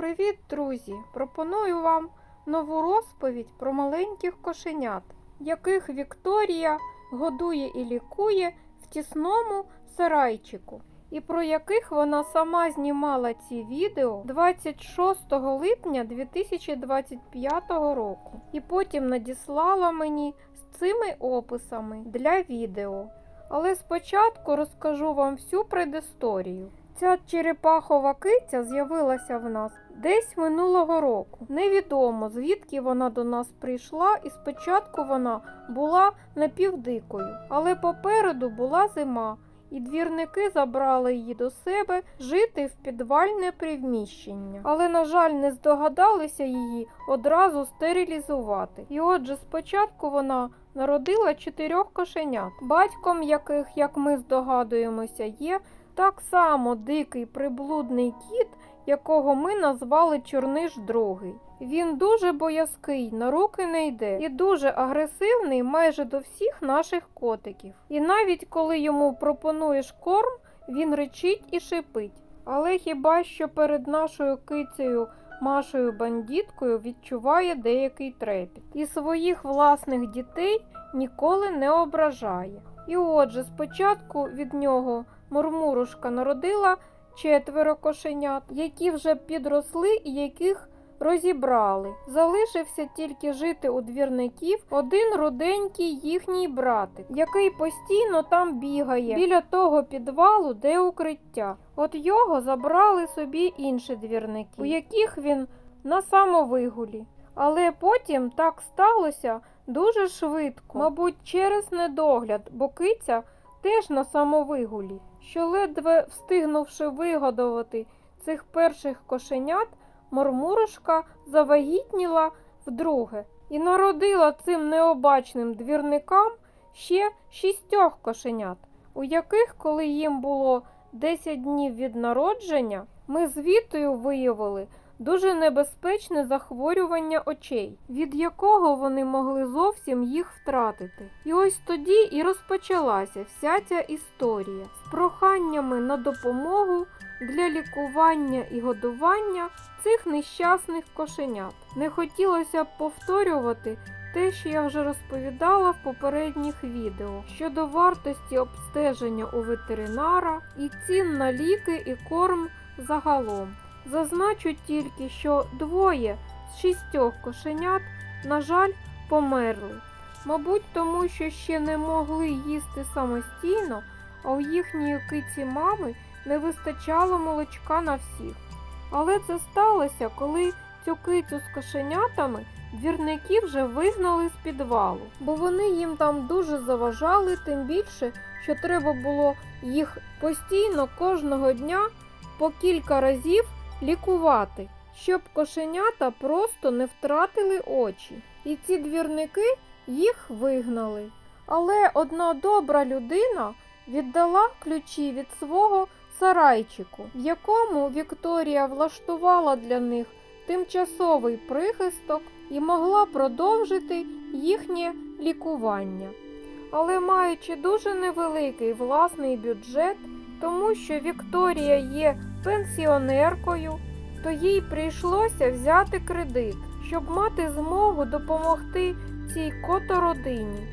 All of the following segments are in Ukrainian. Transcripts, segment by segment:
Привіт, друзі! Пропоную вам нову розповідь про маленьких кошенят, яких Вікторія годує і лікує в тісному сарайчику, і про яких вона сама знімала ці відео 26 липня 2025 року, і потім надіслала мені з цими описами для відео. Але спочатку розкажу вам всю предісторію. Ця черепахова киця з'явилася в нас десь минулого року. Невідомо звідки вона до нас прийшла, і спочатку вона була напівдикою, але попереду була зима, і двірники забрали її до себе жити в підвальне приміщення. Але, на жаль, не здогадалися її одразу стерилізувати. І отже, спочатку вона народила чотирьох кошенят, батьком яких, як ми здогадуємося, є так само дикий приблудний кіт, якого ми назвали Чорниш Другий. Він дуже боязкий, на руки не йде і дуже агресивний майже до всіх наших котиків. І навіть коли йому пропонуєш корм, він речить і шипить. Але хіба що перед нашою кицею Машою бандіткою відчуває деякий трепіт і своїх власних дітей ніколи не ображає. І отже, спочатку від нього Мурмурушка народила четверо кошенят, які вже підросли і яких розібрали. Залишився тільки жити у двірників один руденький їхній братик, який постійно там бігає біля того підвалу, де укриття. От його забрали собі інші двірники, у яких він на самовигулі. Але потім так сталося дуже швидко, мабуть, через недогляд, бо киця теж на самовигулі, що ледве встигнувши вигодувати цих перших кошенят, мормурушка завагітніла вдруге і народила цим необачним двірникам ще шістьох кошенят, у яких, коли їм було 10 днів від народження, ми звітою виявили дуже небезпечне захворювання очей, від якого вони могли зовсім їх втратити. І ось тоді і розпочалася вся ця історія з проханнями на допомогу для лікування і годування цих нещасних кошенят. Не хотілося б повторювати те, що я вже розповідала в попередніх відео щодо вартості обстеження у ветеринара і цін на ліки і корм загалом. Зазначу тільки, що двоє з шістьох кошенят, на жаль, померли. Мабуть, тому що ще не могли їсти самостійно, а у їхньої киці мами не вистачало молочка на всіх. Але це сталося, коли цю кицю з кошенятами двірники вже вигнали з підвалу, бо вони їм там дуже заважали, тим більше, що треба було їх постійно кожного дня по кілька разів лікувати, щоб кошенята просто не втратили очі. І ці двірники їх вигнали. Але одна добра людина віддала ключі від свого сарайчику, в якому Вікторія влаштувала для них тимчасовий прихисток і могла продовжити їхнє лікування. Але маючи дуже невеликий власний бюджет, тому що Вікторія є пенсіонеркою, то їй прийшлося взяти кредит, щоб мати змогу допомогти цій котородині.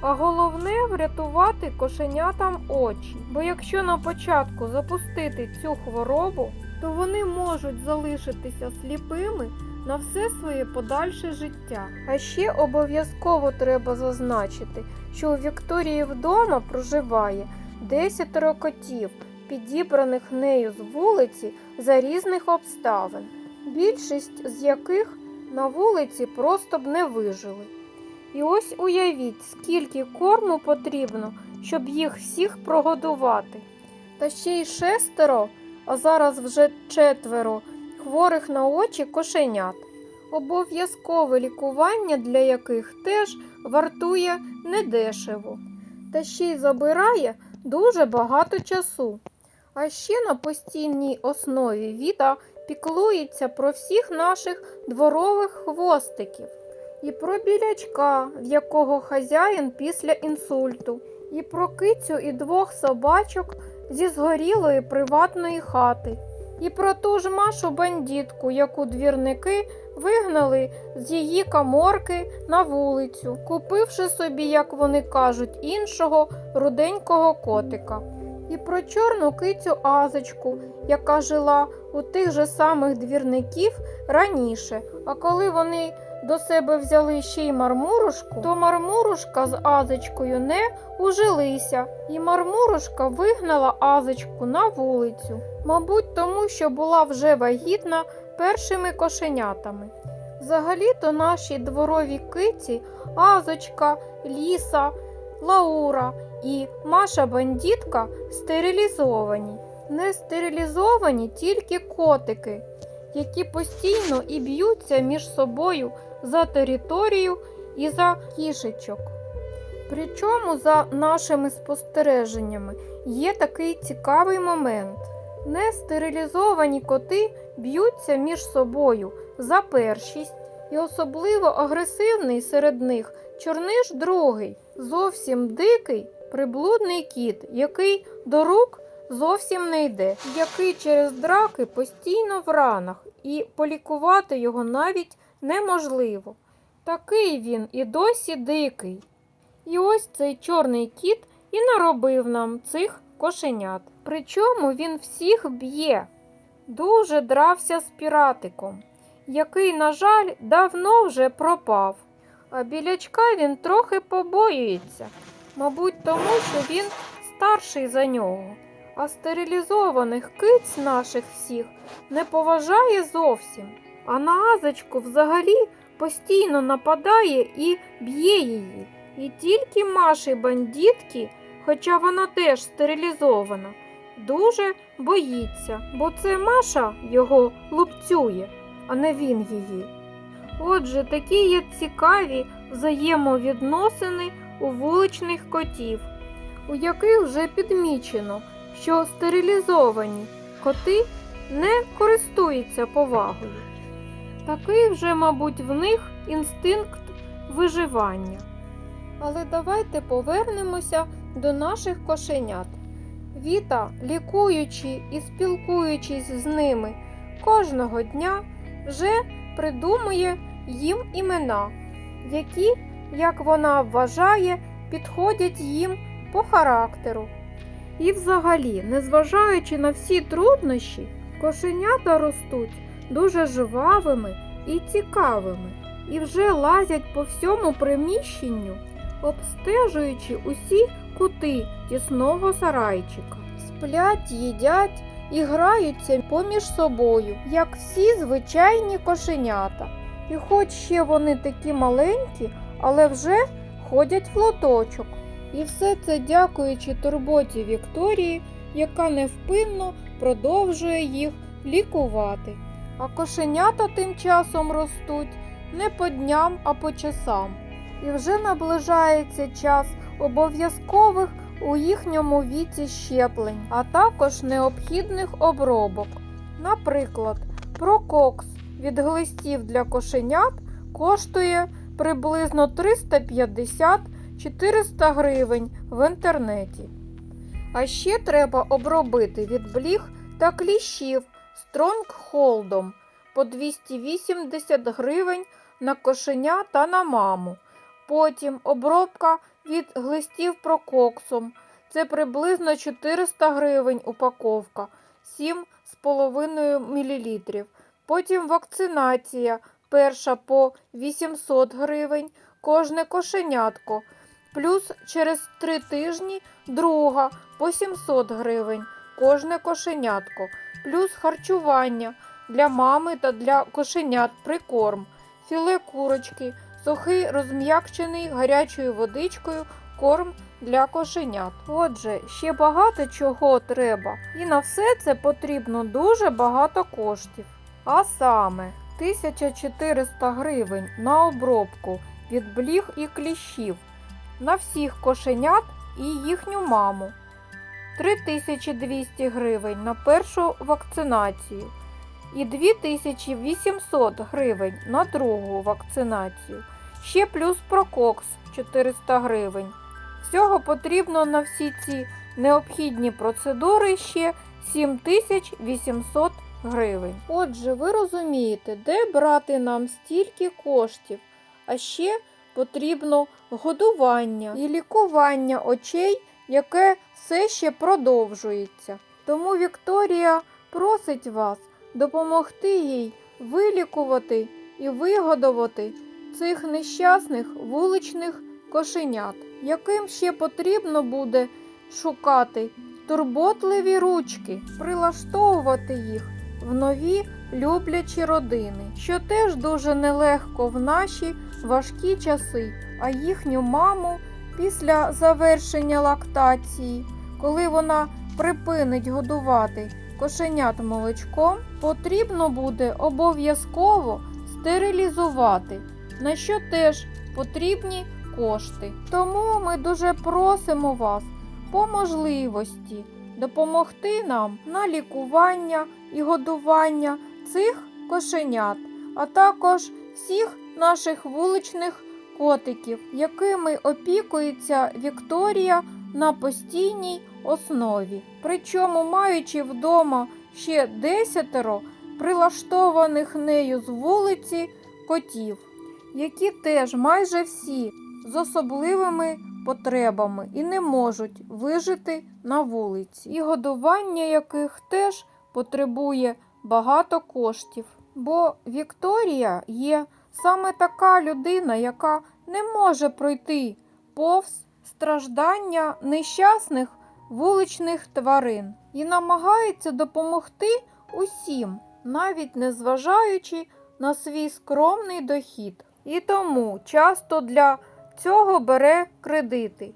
А головне врятувати кошенятам очі. Бо якщо на початку запустити цю хворобу, то вони можуть залишитися сліпими на все своє подальше життя. А ще обов'язково треба зазначити, що у Вікторії вдома проживає 10 котів, підібраних нею з вулиці за різних обставин, більшість з яких на вулиці просто б не вижили. І ось уявіть, скільки корму потрібно, щоб їх всіх прогодувати. Та ще й шестеро, а зараз вже четверо хворих на очі кошенят. Обов'язкове лікування для яких теж вартує недешево, та ще й забирає дуже багато часу. А ще на постійній основі Віта піклується про всіх наших дворових хвостиків. І про білячка, в якого хазяїн після інсульту, і про кицю і двох собачок зі згорілої приватної хати, І про ту ж Машу бандітку, яку двірники вигнали з її каморки на вулицю, купивши собі, як вони кажуть, іншого руденького котика. І про чорну кицю Азочку, яка жила у тих же самих двірників раніше. А коли вони до себе взяли ще й мармурушку, то мармурушка з Азочкою не ужилися, і мармурушка вигнала Азочку на вулицю. Мабуть, тому що була вже вагітна першими кошенятами. Взагалі-то наші дворові киці Азочка, Ліса, Лаура і Маша бандітка стерилізовані. Не стерилізовані тільки котики, які постійно і б'ються між собою за територію і за кішечок. Причому, за нашими спостереженнями, є такий цікавий момент. Нестерилізовані коти б'ються між собою за першість, і особливо агресивний серед них чорниш другий, зовсім дикий приблудний кіт, який до рук зовсім не йде, який через драки постійно в ранах, і полікувати його навіть неможливо. Такий він і досі дикий. І ось цей чорний кіт і наробив нам цих кошенят. Причому він всіх б'є. Дуже дрався з піратиком, який, на жаль, давно вже пропав. А білячка він трохи побоюється, мабуть, тому що він старший за нього. А стерилізованих киць наших всіх не поважає зовсім. А на Азочку взагалі постійно нападає і б'є її. І тільки Маші бандітки, хоча вона теж стерилізована, дуже боїться, бо це Маша його лупцює, а не він її. Отже, такі є цікаві взаємовідносини у вуличних котів, у яких вже підмічено, що стерилізовані коти не користуються повагою. Такий вже, мабуть, в них інстинкт виживання. Але давайте повернемося до наших кошенят. Віта, лікуючи і спілкуючись з ними кожного дня, вже придумує їм імена, які, як вона вважає, підходять їм по характеру. І взагалі, незважаючи на всі труднощі, кошенята ростуть дуже жвавими і цікавими, і вже лазять по всьому приміщенню, обстежуючи усі кути тісного сарайчика. Сплять, їдять і граються поміж собою, як всі звичайні кошенята. І хоч ще вони такі маленькі, але вже ходять в лоточок. І все це дякуючи турботі Вікторії, яка невпинно продовжує їх лікувати. А кошенята тим часом ростуть не по дням, а по часам. І вже наближається час обов'язкових у їхньому віці щеплень, а також необхідних обробок. Наприклад, прококс від глистів для кошенят коштує приблизно 350-400 гривень в інтернеті. А ще треба обробити від бліг та кліщів стронгхолдом по 280 гривень на кошеня та на маму. Потім обробка від глистів прококсом. Це приблизно 400 гривень упаковка, 7,5 мл. Потім вакцинація. Перша по 800 гривень, кожне кошенятко. Плюс через 3 тижні друга по 700 гривень, кожне кошенятко. Плюс харчування для мами та для кошенят прикорм, філе курочки, сухий розм'якчений гарячою водичкою корм для кошенят. Отже, ще багато чого треба, і на все це потрібно дуже багато коштів. А саме 1400 гривень на обробку від бліг і кліщів на всіх кошенят і їхню маму. 3200 гривень на першу вакцинацію і 2800 гривень на другу вакцинацію. Ще плюс прококс 400 гривень. Всього потрібно на всі ці необхідні процедури ще 7800 гривень. Отже, ви розумієте, де брати нам стільки коштів, а ще потрібно годування і лікування очей, яке все ще продовжується. Тому Вікторія просить вас допомогти їй вилікувати і вигодувати цих нещасних вуличних кошенят, яким ще потрібно буде шукати турботливі ручки, прилаштовувати їх в нові люблячі родини, що теж дуже нелегко в наші важкі часи, а їхню маму після завершення лактації, коли вона припинить годувати кошенят молочком, потрібно буде обов'язково стерилізувати, на що теж потрібні кошти. Тому ми дуже просимо вас по можливості допомогти нам на лікування і годування цих кошенят, а також всіх наших вуличних котиків, якими опікується Вікторія на постійній основі. Причому маючи вдома ще десятеро прилаштованих нею з вулиці котів, які теж майже всі з особливими потребами і не можуть вижити на вулиці, і годування яких теж потребує багато коштів. Бо Вікторія є саме така людина, яка не може пройти повз страждання нещасних вуличних тварин і намагається допомогти усім, навіть незважаючи на свій скромний дохід. І тому часто для цього бере кредити.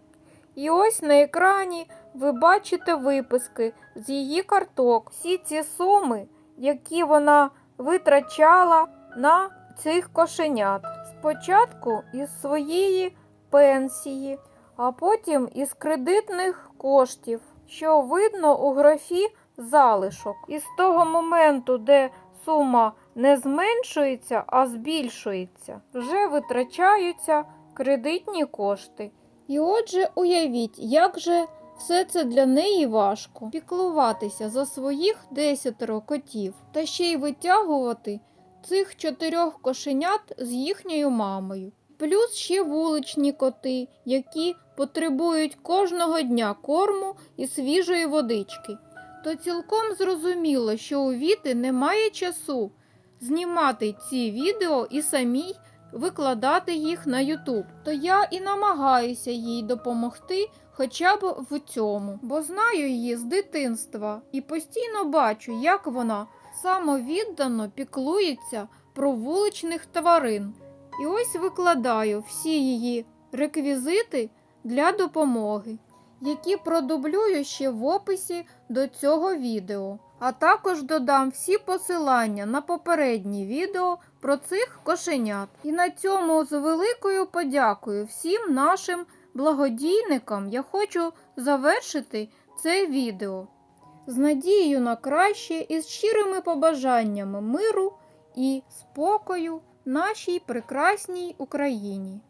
І ось на екрані ви бачите виписки з її карток. Всі ці суми, які вона витрачала на цих кошенят. Спочатку із своєї пенсії, а потім із кредитних коштів, що видно у графі залишок. І з того моменту, де сума не зменшується, а збільшується, вже витрачаються кредитні кошти. І отже, уявіть, як же все це для неї важко піклуватися за своїх десятеро котів та ще й витягувати цих чотирьох кошенят з їхньою мамою. Плюс ще вуличні коти, які потребують кожного дня корму і свіжої водички. То цілком зрозуміло, що у Віти немає часу знімати ці відео і самій викладати їх на YouTube. То я і намагаюся їй допомогти хоча б в цьому, бо знаю її з дитинства і постійно бачу, як вона самовіддано піклується про вуличних тварин. І ось викладаю всі її реквізити для допомоги, які продублюю ще в описі до цього відео. А також додам всі посилання на попередні відео про цих кошенят. І на цьому з великою подякою всім нашим благодійникам я хочу завершити це відео з надією на краще і з щирими побажаннями миру і спокою нашій прекрасній Україні.